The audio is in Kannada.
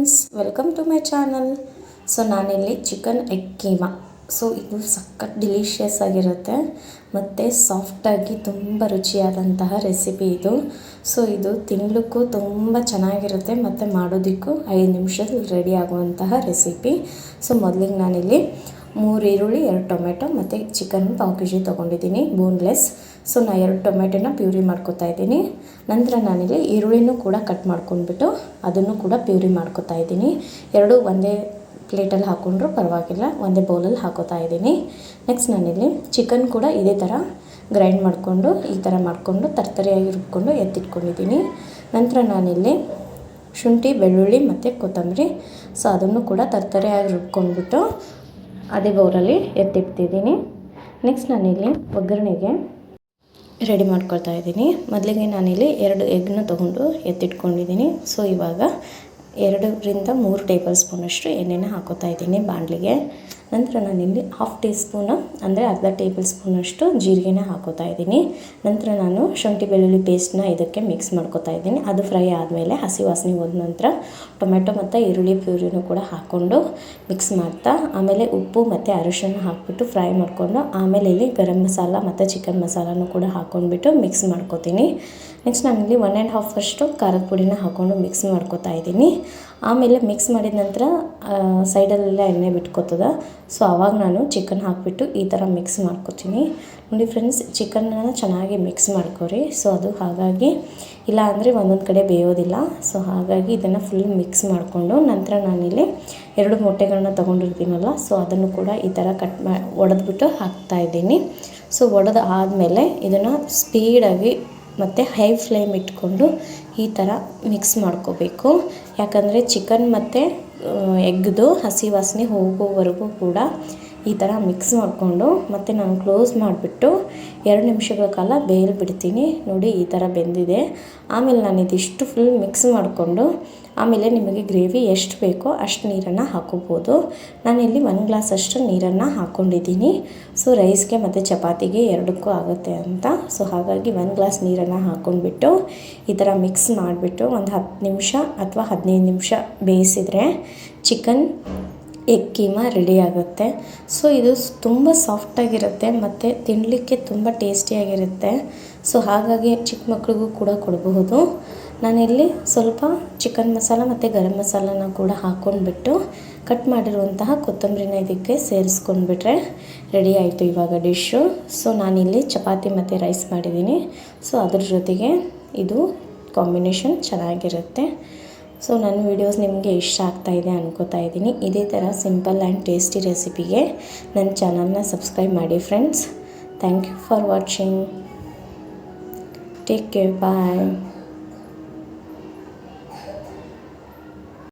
Friends welcome to my channel so ನಾನಿಲ್ಲಿ ಚಿಕನ್ ಎಗ್ ಕೀಮಾ ಸೊ ಇದು ಸಖತ್ ಡಿಲಿಷಿಯಸ್ ಆಗಿರುತ್ತೆ. ಮತ್ತು ಸಾಫ್ಟಾಗಿ ತುಂಬ ರುಚಿಯಾದಂತಹ ರೆಸಿಪಿ ಇದು. ಸೊ ಇದು ತಿನ್ನಲಿಕ್ಕೂ ತುಂಬ ಚೆನ್ನಾಗಿರುತ್ತೆ. ಮತ್ತು ಮಾಡೋದಕ್ಕೂ ಐದು ನಿಮಿಷದಲ್ಲಿ ರೆಡಿ ಆಗುವಂತಹ ರೆಸಿಪಿ ಸೊ ಮೊದಲಿಗೆ ನಾನಿಲ್ಲಿ ಮೂರು ಈರುಳ್ಳಿ, ಎರಡು ಟೊಮೆಟೊ, ಮತ್ತು ಚಿಕನ್ ಪಾವ್ ಕೆ ಜಿ ತೊಗೊಂಡಿದ್ದೀನಿ ಬೋನ್ಲೆಸ್ ಸೊ ನಾ ಎರಡು ಟೊಮೆಟೊನ ಪ್ಯೂರಿ ಮಾಡ್ಕೊತಾ ಇದ್ದೀನಿ. ನಂತರ ನಾನಿಲ್ಲಿ ಈರುಳ್ಳಿನೂ ಕೂಡ ಕಟ್ ಮಾಡ್ಕೊಂಡ್ಬಿಟ್ಟು ಅದನ್ನು ಕೂಡ ಪ್ಯೂರಿ ಮಾಡ್ಕೊತಾ ಇದ್ದೀನಿ. ಎರಡು ಒಂದೇ ಪ್ಲೇಟಲ್ಲಿ ಹಾಕ್ಕೊಂಡ್ರೂ ಪರವಾಗಿಲ್ಲ, ಒಂದೇ ಬೌಲಲ್ಲಿ ಹಾಕೋತಾ ಇದ್ದೀನಿ. ನೆಕ್ಸ್ಟ್ ನಾನಿಲ್ಲಿ ಚಿಕನ್ ಕೂಡ ಇದೇ ಥರ ಗ್ರೈಂಡ್ ಮಾಡಿಕೊಂಡು, ಈ ಥರ ಮಾಡಿಕೊಂಡು ತರ್ತರಿಯಾಗಿ ರುಬ್ಕೊಂಡು ಎತ್ತಿಟ್ಕೊಂಡಿದ್ದೀನಿ. ನಂತರ ನಾನಿಲ್ಲಿ ಶುಂಠಿ, ಬೆಳ್ಳುಳ್ಳಿ ಮತ್ತು ಕೊತ್ತಂಬರಿ. ಸೊ ಅದನ್ನು ಕೂಡ ತರ್ತರಿಯಾಗಿ ರುಬ್ಕೊಂಡ್ಬಿಟ್ಟು ಅದೇ ಬೌಲಲ್ಲಿ ಎತ್ತಿಡ್ತಿದ್ದೀನಿ ನೆಕ್ಸ್ಟ್ ನಾನಿಲ್ಲಿ ಒಗ್ಗರಣೆಗೆ ರೆಡಿ ಮಾಡ್ಕೊಳ್ತಾ ಇದ್ದೀನಿ. ಮೊದಲಿಗೆ ನಾನಿಲ್ಲಿ ಎರಡು ಎಗ್ನ ತೊಗೊಂಡು ಎತ್ತಿಟ್ಕೊಂಡಿದ್ದೀನಿ. ಸೊ ಇವಾಗ ಎರಡರಿಂದ ಮೂರು ಟೇಬಲ್ ಸ್ಪೂನಷ್ಟು ಎಣ್ಣೆನ ಹಾಕೋತಾ ಇದ್ದೀನಿ ಬಾಣಲಿಗೆ. ನಂತರ ನಾನಿಲ್ಲಿ ಹಾಫ್ ಟೀ ಸ್ಪೂನು ಅಂದರೆ ಅರ್ಧ ಟೇಬಲ್ ಸ್ಪೂನಷ್ಟು ಜೀರಿಗೆನ ಹಾಕೋತಾ ಇದ್ದೀನಿ. ನಂತರ ನಾನು ಶುಂಠಿ ಬೆಳ್ಳುಳ್ಳಿ ಪೇಸ್ಟ್ನ ಇದಕ್ಕೆ ಮಿಕ್ಸ್ ಮಾಡ್ಕೋತಾ ಇದ್ದೀನಿ. ಅದು ಫ್ರೈ ಆದಮೇಲೆ ಹಸಿ ವಾಸನೆ ಹೋದ ನಂತರ ಟೊಮೆಟೊ ಮತ್ತು ಈರುಳ್ಳಿ ಪ್ಯೂರಿನೂ ಕೂಡ ಹಾಕ್ಕೊಂಡು ಮಿಕ್ಸ್ ಮಾಡ್ತಾ, ಆಮೇಲೆ ಉಪ್ಪು ಮತ್ತು ಅರಿಶಿನ ಹಾಕ್ಬಿಟ್ಟು ಫ್ರೈ ಮಾಡಿಕೊಂಡು, ಆಮೇಲೆ ಇಲ್ಲಿ ಗರಂ ಮಸಾಲ ಮತ್ತು ಚಿಕನ್ ಮಸಾಲನೂ ಕೂಡ ಹಾಕ್ಕೊಂಡ್ಬಿಟ್ಟು ಮಿಕ್ಸ್ ಮಾಡ್ಕೋತೀನಿ. ನೆಕ್ಸ್ಟ್ ನಾನಿಲ್ಲಿ ಒನ್ ಆ್ಯಂಡ್ ಹಾಫ್ ಅಷ್ಟು ಖಾರದ ಪುಡಿನ ಹಾಕ್ಕೊಂಡು ಮಿಕ್ಸ್ ಮಾಡ್ಕೋತಾ ಇದ್ದೀನಿ. ಆಮೇಲೆ ಮಿಕ್ಸ್ ಮಾಡಿದ ನಂತರ ಸೈಡಲ್ಲೆಲ್ಲ ಎಣ್ಣೆ ಬಿಟ್ಕೋತದ. ಸೊ ಆವಾಗ ನಾನು ಚಿಕನ್ ಹಾಕಿಬಿಟ್ಟು ಈ ಥರ ಮಿಕ್ಸ್ ಮಾಡ್ಕೋತೀನಿ. ನೋಡಿ ಫ್ರೆಂಡ್ಸ್ ಚಿಕನ್ನ ಚೆನ್ನಾಗಿ ಮಿಕ್ಸ್ ಮಾಡ್ಕೊರಿ. ಸೊ ಅದು ಹಾಗಾಗಿ ಇಲ್ಲ ಅಂದರೆ ಒಂದೊಂದು ಕಡೆ ಬೇಯೋದಿಲ್ಲ. ಸೊ ಹಾಗಾಗಿ ಇದನ್ನು ಫುಲ್ ಮಿಕ್ಸ್ ಮಾಡಿಕೊಂಡು ನಂತರ ನಾನಿಲ್ಲಿ ಎರಡು ಮೊಟ್ಟೆಗಳನ್ನ ತೊಗೊಂಡಿರ್ತೀನಲ್ಲ ಸೊ ಅದನ್ನು ಕೂಡ ಈ ಥರ ಕಟ್ ಮಾ, ಒಡೆದ್ಬಿಟ್ಟು ಹಾಕ್ತಾಯಿದ್ದೀನಿ ಸೊ ಒಡೆದು ಆದಮೇಲೆ ಇದನ್ನು ಸ್ಪೀಡಾಗಿ ಮತ್ತು ಹೈ ಫ್ಲೇಮ್ ಇಟ್ಕೊಂಡು ಈ ಥರ ಮಿಕ್ಸ್ ಮಾಡ್ಕೋಬೇಕು. ಯಾಕಂದರೆ ಚಿಕನ್ ಮತ್ತು ಎಗ್ದು ಹಸಿ ವಾಸನೆ ಹೋಗೋವರೆಗೂ ಕೂಡ ಈ ಥರ ಮಿಕ್ಸ್ ಮಾಡಿಕೊಂಡು ಮತ್ತು ನಾನು ಕ್ಲೋಸ್ ಮಾಡಿಬಿಟ್ಟು ಎರಡು ನಿಮಿಷಗಳ ಕಾಲ ಬೇಯಲು ಬಿಡ್ತೀನಿ ನೋಡಿ ಈ ಥರ ಬೆಂದಿದೆ. ಆಮೇಲೆ ನಾನು ಇದಿಷ್ಟು ಫುಲ್ ಮಿಕ್ಸ್ ಮಾಡಿಕೊಂಡು ಆಮೇಲೆ ನಿಮಗೆ ಗ್ರೇವಿ ಎಷ್ಟು ಬೇಕೋ ಅಷ್ಟು ನೀರನ್ನು ಹಾಕೋಬೋದು. ನಾನಿಲ್ಲಿ ಒಂದು ಗ್ಲಾಸ್ ಅಷ್ಟು ನೀರನ್ನು ಹಾಕ್ಕೊಂಡಿದ್ದೀನಿ ಸೊ ರೈಸ್ಗೆ ಮತ್ತು ಚಪಾತಿಗೆ ಎರಡಕ್ಕೂ ಆಗುತ್ತೆ ಅಂತ. ಸೊ ಹಾಗಾಗಿ ಒಂದು ಗ್ಲಾಸ್ ನೀರನ್ನು ಹಾಕ್ಕೊಂಡ್ಬಿಟ್ಟು ಈ ಥರ ಮಿಕ್ಸ್ ಮಾಡಿಬಿಟ್ಟು ಒಂದು ಹತ್ತು ನಿಮಿಷ ಅಥವಾ ಹದಿನೈದು ನಿಮಿಷ ಬೇಯಿಸಿದರೆ ಚಿಕನ್ ಎಗ್ ಕೀಮಾ ರೆಡಿ ಆಗುತ್ತೆ. ಸೊ ಇದು ತುಂಬ ಸಾಫ್ಟಾಗಿರುತ್ತೆ ಮತ್ತು ತಿನ್ನಲಿಕ್ಕೆ ತುಂಬ ಟೇಸ್ಟಿಯಾಗಿರುತ್ತೆ ಸೊ ಹಾಗಾಗಿ ಚಿಕ್ಕ ಮಕ್ಳಿಗೂ ಕೂಡ ಕೊಡಬಹುದು. ನಾನಿಲ್ಲಿ ಸ್ವಲ್ಪ ಚಿಕನ್ ಮಸಾಲ ಮತ್ತು ಗರಂ ಮಸಾಲನ ಕೂಡ ಹಾಕ್ಕೊಂಡ್ಬಿಟ್ಟು ಕಟ್ ಮಾಡಿರುವಂತಹ ಕೊತ್ತಂಬರಿನ ಇದಕ್ಕೆ ಸೇರಿಸ್ಕೊಂಡ್ಬಿಟ್ರೆ ರೆಡಿ ಆಯಿತು ಇವಾಗ ಡಿಶ್ಶು ಸೊ ನಾನಿಲ್ಲಿ ಚಪಾತಿ ಮತ್ತು ರೈಸ್ ಮಾಡಿದ್ದೀನಿ. ಸೊ ಅದ್ರ ಜೊತೆಗೆ ಇದು ಕಾಂಬಿನೇಷನ್ ಚೆನ್ನಾಗಿರುತ್ತೆ. ಸೊ ನನ್ನ ವೀಡಿಯೋಸ್ ನಿಮಗೆ ಇಷ್ಟ ಆಗ್ತಾ ಇದೆ ಅನ್ಕೋತಾ ಇದ್ದೀನಿ. ಇದೇ ಥರ ಸಿಂಪಲ್ ಆ್ಯಂಡ್ ಟೇಸ್ಟಿ ರೆಸಿಪಿಗೆ ನನ್ನ ಚಾನಲ್ನ ಸಬ್ಸ್ಕ್ರೈಬ್ ಮಾಡಿ friends thank you for watching take care bye